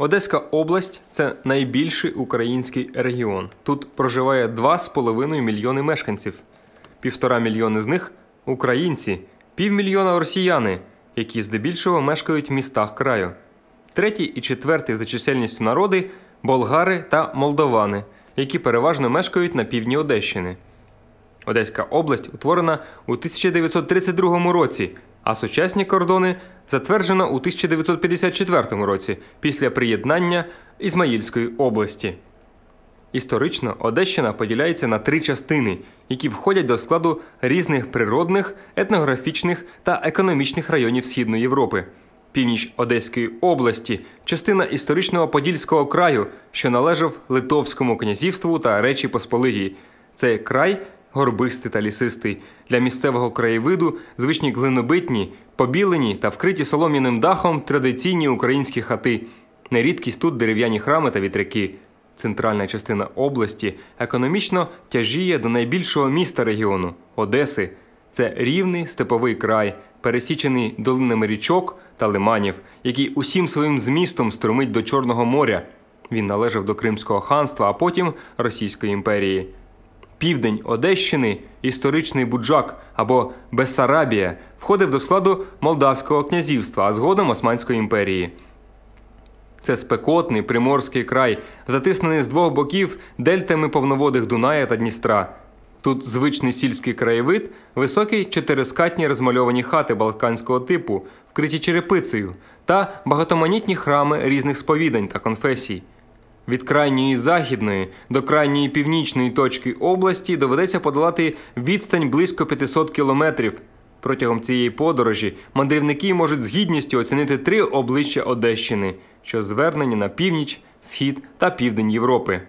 Одеська область це найбільший український регіон. Тут проживає 2,5 мільйони мешканців. Півтора мільйони з них українці, півмільйона росіяни, які здебільшого мешкають в містах краю. Третій і четвертий за чисельністю народи болгари та молдовани, які переважно мешкають на півдні Одещини. Одеська область утворена у 1932 році, а сучасні кордони затверджено у 1954 році після приєднання Ізмаїльської області. Історично Одещина поділяється на три частини, які входять до складу різних природних, етнографічних та економічних районів Східної Європи. Північ Одеської області частина історичного Подільського краю, що належав Литовському князівству та Речі Посполитій. Це край горбистий та лісистий. Для місцевого краєвиду звичні глинобитні, побілені та вкриті солом'яним дахом традиційні українські хати. Нерідкість тут дерев'яні храми та вітряки. Центральна частина області економічно тяжіє до найбільшого міста регіону Одеси. Це рівний степовий край, пересічений долинами річок та лиманів, який усім своїм змістом струмить до Чорного моря. Він належав до Кримського ханства, а потім Російської імперії. Південь Одещини, історичний Буджак або Бессарабія, входив до складу Молдавського князівства, а згодом Османської імперії. Це спекотний приморський край, затиснений з двох боків дельтами повноводих Дуная та Дністра. Тут звичний сільський краєвид, високі чотирискатні розмальовані хати балканського типу, вкриті черепицею, та багатоманітні храми різних сповідань та конфесій. Від крайньої західної до крайньої північної точки області доведеться подолати відстань близько 500 кілометрів. Протягом цієї подорожі мандрівники можуть з гідністю оцінити три обличчя Одещини, що звернені на північ, схід та південь Європи.